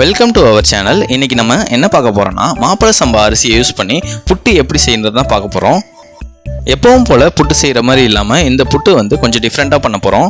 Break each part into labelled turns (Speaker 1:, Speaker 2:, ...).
Speaker 1: Welcome to our channel இன்றைக்கி நம்ம என்ன பார்க்க போகிறோன்னா மாப்பிளை சம்பா அரிசியை யூஸ் பண்ணி புட்டு எப்படி செய்யறது தான் பார்க்க போகிறோம் எப்பவும் போல் புட்டு செய்கிற மாதிரி இல்லாமல் இந்த புட்டு வந்து கொஞ்சம் டிஃப்ரெண்ட்டாக பண்ண போகிறோம்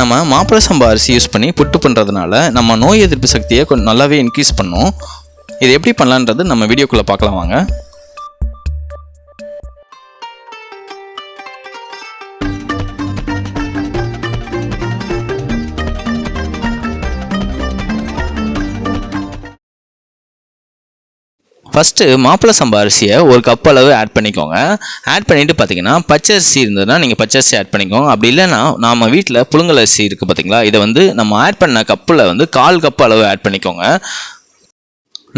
Speaker 1: நம்ம மாப்பிளை சம்பா அரிசி யூஸ் பண்ணி புட்டு பண்ணுறதுனால நம்ம நோய் எதிர்ப்பு சக்தியை கொஞ்சம் நல்லாவே இன்க்ரீஸ் பண்ணும். இது எப்படி பண்ணலான்றது நம்ம வீடியோக்குள்ளே பார்க்கலாம் வாங்க. ஃபஸ்ட்டு மாப்பிள்ளை சம்பா அரிசியை ஒரு கப் அளவு ஆட் பண்ணிக்கோங்க. ஆட் பண்ணிவிட்டு பார்த்தீங்கன்னா பச்சை அரிசி இருந்ததுன்னா நீங்கள் பச்சை அரிசி ஆட் பண்ணிக்கோங்க. அப்படி இல்லைன்னா நம்ம வீட்டில் புழுங்கல் அரிசி இருக்குது பார்த்தீங்களா இதை வந்து நம்ம ஆட் பண்ண கப்பில் வந்து கால் கப் அளவு ஆட் பண்ணிக்கோங்க.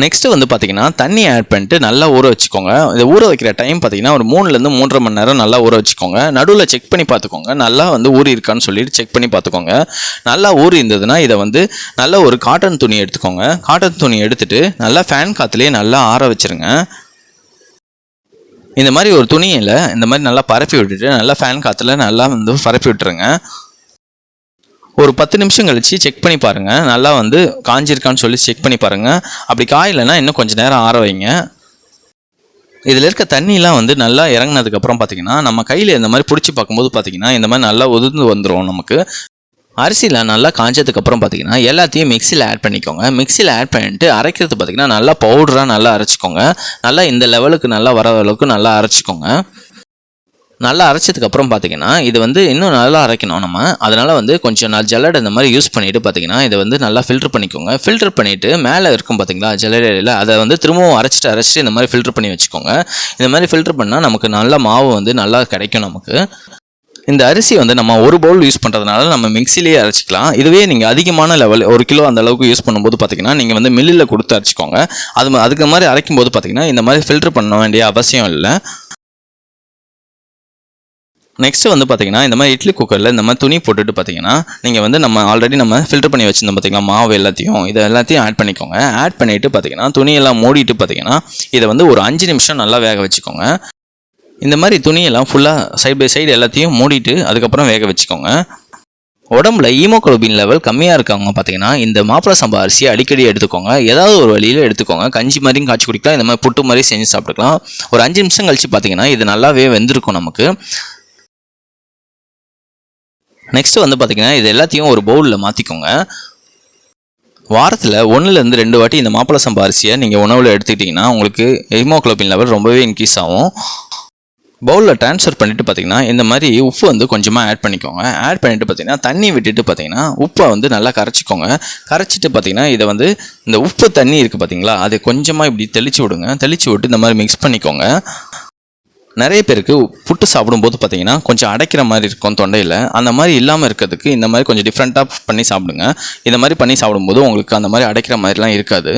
Speaker 1: நெக்ஸ்ட்டு வந்து பார்த்தீங்கன்னா தண்ணி ஆட் பண்ணிட்டு நல்லா ஊற வச்சுக்கோங்க. இதை ஊற வைக்கிற டைம் பார்த்தீங்கன்னா ஒரு மூணுலேருந்து மூன்றரை மணி நேரம் நல்லா ஊற வச்சுக்கோங்க. நடுவில் செக் பண்ணி பார்த்துக்கோங்க நல்லா வந்து ஊறி இருக்கான்னு சொல்லிட்டு செக் பண்ணி பார்த்துக்கோங்க நல்லா ஊறி இருந்ததுன்னா இதை வந்து நல்ல ஒரு காட்டன் துணி எடுத்துக்கோங்க. காட்டன் துணி எடுத்துட்டு நல்லா ஃபேன் காற்றுலேயே நல்லா ஆற வச்சிருங்க. இந்த மாதிரி ஒரு துணியில் இந்த மாதிரி நல்லா பரப்பி விட்டுட்டு நல்லா ஃபேன் காற்றுல நல்லா வந்து பரப்பி விட்டுருங்க. ஒரு பத்து நிமிஷம் கழிச்சு செக் பண்ணி பாருங்கள் நல்லா வந்து காஞ்சிருக்கான்னு சொல்லி செக் பண்ணி பாருங்கள் அப்படி காயலைன்னா இன்னும் கொஞ்சம் நேரம் ஆற வைங்க. இதில் இருக்க தண்ணிலாம் வந்து நல்லா இறங்கினதுக்கப்புறம் பார்த்தீங்கன்னா நம்ம கையில் இந்த மாதிரி பிடிச்சி பார்க்கும்போது பார்த்தீங்கன்னா இந்த மாதிரி நல்லா உதிர்ந்து வந்துடும் நமக்கு. அரிசியில் நல்லா காஞ்சதுக்கப்புறம் பார்த்தீங்கன்னா எல்லாத்தையும் மிக்சியில் ஆட் பண்ணிக்கோங்க. மிக்சியில் ஆட் பண்ணிட்டு அரைக்கிறது பார்த்தீங்கன்னா நல்லா பவுடராக நல்லா அரைச்சிக்கோங்க. நல்லா இந்த லெவலுக்கு நல்லா வர அளவுக்கு நல்லா அரைச்சிக்கோங்க. நல்லா அரைச்சதுக்கு அப்புறம் பார்த்தீங்கன்னா இது வந்து இன்னும் நல்லா அரைக்கணும் நம்ம. அதனால் வந்து கொஞ்சம் நான் ஜல்லடை இந்த மாதிரி யூஸ் பண்ணிவிட்டு பார்த்தீங்கன்னா இதை வந்து நல்லா ஃபில்டர் பண்ணிக்கோங்க. ஃபில்டர் பண்ணிவிட்டு மேலே இருக்கும் பார்த்தீங்களா ஜல்லடையில் அதை வந்து திரும்பவும் அரைச்சிட்டு அரைச்சிட்டு இந்த மாதிரி ஃபில்டர் பண்ணி வச்சுக்கோங்க. இந்த மாதிரி ஃபில்டர் பண்ணால் நமக்கு நல்ல மாவு வந்து நல்லா கிடைக்கும் நமக்கு. இந்த அரிசி வந்து நம்ம ஒரு பவுல் யூஸ் பண்ணுறதுனால நம்ம மிக்சிலேயே அரைச்சிக்கலாம். இதுவே நீங்கள் அதிகமான லெவல் ஒரு கிலோ அந்த அளவுக்கு யூஸ் பண்ணும்போது பார்த்தீங்கன்னா நீங்கள் வந்து மில்லில் கொடுத்து அரைச்சிக்கோங்க. அது ம- அதுக்கு மாதிரி அரைக்கும் போது பார்த்தீங்கன்னா இந்த மாதிரி ஃபில்டர் பண்ண வேண்டிய அவசியம் இல்லை. நெக்ஸ்ட்டு வந்து பார்த்தீங்கன்னா இந்த மாதிரி இட்லி குக்கரில் இந்த மாதிரி துணி போட்டுட்டு பார்த்தீங்கன்னா நீங்கள் வந்து நம்ம ஆல்ரெடி நம்ம ஃபில்டர் பண்ணி வச்சுருந்தோம் பார்த்தீங்கன்னா மாவு எல்லாத்தையும் இதை எல்லாத்தையும் ஆட் பண்ணிக்கோங்க. ஆட் பண்ணிவிட்டு பார்த்தீங்கன்னா துணியெல்லாம் மூடிட்டு பார்த்தீங்கன்னா இதை வந்து ஒரு அஞ்சு நிமிஷம் நல்லா வேக வச்சுக்கோங்க. இந்த மாதிரி துணியெல்லாம் ஃபுல்லாக சைடு பை சைடு எல்லாத்தையும் மூடிட்டு அதுக்கப்புறம் வேக வச்சுக்கோங்க. உடம்புல ஈமோக்ளோபின் லெவல் கம்மியாக இருக்கவங்க பார்த்தீங்கன்னா இந்த மாப்பிள சம்பா அரிசியை அடிக்கடி எடுத்துக்கோங்க. ஏதாவது ஒரு வழியில் எடுத்துக்கோங்க. கஞ்சி மாதிரியும் காய்ச்சி குடிக்கலாம் இந்த மாதிரி புட்டு மாதிரி செஞ்சு சாப்பிட்டுக்கலாம். ஒரு அஞ்சு நிமிஷம் கழிச்சு பார்த்தீங்கன்னா இது நல்லாவே வெந்திருக்கும் நமக்கு. நெக்ஸ்ட்டு வந்து பார்த்திங்கன்னா இது எல்லாத்தையும் ஒரு பவுலில் மாற்றிக்கோங்க வாரத்தில் ஒன்றுலேருந்து ரெண்டு வாட்டி இந்த மாப்பிள சம்பா அரிசியை நீங்கள் உணவில் எடுத்துக்கிட்டிங்கன்னா உங்களுக்கு ஹீமோகுளோபின் லெவல் ரொம்பவே இன்க்ரீஸ் ஆகும். பவுலில் ட்ரான்ஸ்ஃபர் பண்ணிவிட்டு பார்த்தீங்கன்னா இந்த மாதிரி உப்பு வந்து கொஞ்சமாக ஆட் பண்ணிக்கோங்க. ஆட் பண்ணிவிட்டு பார்த்தீங்கன்னா தண்ணி விட்டுட்டு பார்த்தீங்கன்னா உப்பை வந்து நல்லா கரைச்சிக்கோங்க. கரைச்சிட்டு பார்த்தீங்கன்னா இதை வந்து இந்த உப்பு தண்ணி இருக்குது பார்த்தீங்களா அதை கொஞ்சமாக இப்படி தெளித்து விடுங்க. தெளித்து விட்டு இந்த மாதிரி மிக்ஸ் பண்ணிக்கோங்க. நிறைய பேருக்கு புட்டு சாப்பிடும்போது பார்த்தீங்கன்னா கொஞ்சம் அடைக்கிற மாதிரி இருக்கும் தொண்டையில். அந்த மாதிரி இல்லாமல் இருக்கிறதுக்கு இந்த மாதிரி கொஞ்சம் டிஃப்ரெண்ட்டாக பண்ணி சாப்பிடுங்க. இந்த மாதிரி பண்ணி சாப்பிடும்போது உங்களுக்கு அந்த மாதிரி அடைக்கிற மாதிரிலாம் இருக்காது.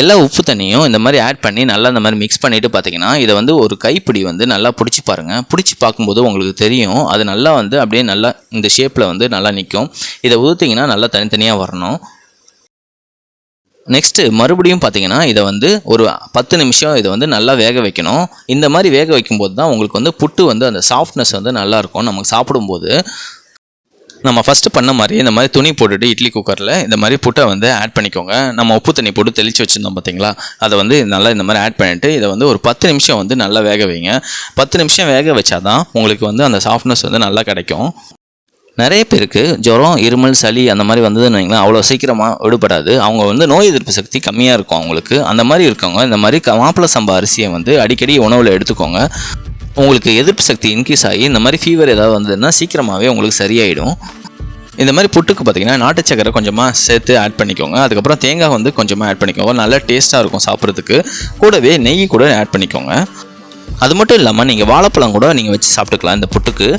Speaker 1: எல்லா உப்பு தண்ணியும் இந்த மாதிரி ஆட் பண்ணி நல்லா இந்த மாதிரி மிக்ஸ் பண்ணிவிட்டு பார்த்தீங்கன்னா இதை வந்து ஒரு கைப்பிடி வந்து நல்லா பிடிச்சி பாருங்கள் பிடிச்சி பார்க்கும்போது உங்களுக்கு தெரியும். அது நல்லா வந்து அப்படியே நல்லா இந்த ஷேப்பில் வந்து நல்லா நிற்கும் இதை ஊற்றிங்கன்னா நல்லா தனித்தனியாக வரணும். நெக்ஸ்ட்டு மறுபடியும் பார்த்தீங்கன்னா இதை வந்து ஒரு பத்து நிமிஷம் இதை வந்து நல்லா வேக வைக்கணும். இந்த மாதிரி வேக வைக்கும்போது தான் உங்களுக்கு வந்து புட்டு வந்து அந்த சாஃப்ட்னஸ் வந்து நல்லாயிருக்கும் நமக்கு சாப்பிடும்போது நம்ம ஃபஸ்ட்டு பண்ண மாதிரி இந்த மாதிரி துணி போட்டுட்டு இட்லி குக்கரில் இந்த மாதிரி புட்டை வந்து ஆட் பண்ணிக்கோங்க. நம்ம உப்பு தண்ணி போட்டு தெளித்து வச்சுருந்தோம் பார்த்தீங்களா? அதை வந்து நல்லா இந்த மாதிரி ஆட் பண்ணிவிட்டு இதை வந்து ஒரு பத்து நிமிஷம் வந்து நல்லா வேக வைங்க. பத்து நிமிஷம் வேக வச்சாதான் உங்களுக்கு வந்து அந்த சாஃப்ட்னஸ் வந்து நல்லா கிடைக்கும். நிறைய பேருக்கு ஜுரம் இருமல் சளி அந்த மாதிரி வந்ததுன்னு வைங்களேன் அவ்வளோ சீக்கிரமாக விடுபடாது. அவங்க வந்து நோய் எதிர்ப்பு சக்தி கம்மியாக இருக்கும் அவங்களுக்கு. அந்த மாதிரி இருக்கவங்க இந்த மாதிரி க- சம்பா அரிசியை வந்து அடிக்கடி உணவில் எடுத்துக்கோங்க. உங்களுக்கு எதிர்ப்பு சக்தி இன்க்ரீஸ் ஆகி இந்த மாதிரி ஃபீவர் ஏதாவது வந்ததுன்னா சீக்கிரமாகவே உங்களுக்கு சரியாயிடும். இந்த மாதிரி புட்டுக்கு பார்த்தீங்கன்னா நாட்டு சக்கரை கொஞ்சமாக சேர்த்து ஆட் பண்ணிக்கோங்க. அதுக்கப்புறம் தேங்காய் வந்து கொஞ்சமாக ஆட் பண்ணிக்கோங்க. நல்லா டேஸ்ட்டாக இருக்கும் சாப்பிட்றதுக்கு. கூடவே நெய் கூட ஆட் பண்ணிக்கோங்க. அது மட்டும் இல்லாமல் நீங்கள் வாழைப்பழம் கூட நீங்கள் வச்சு சாப்பிட்டுக்கலாம் இந்த புட்டுக்கு.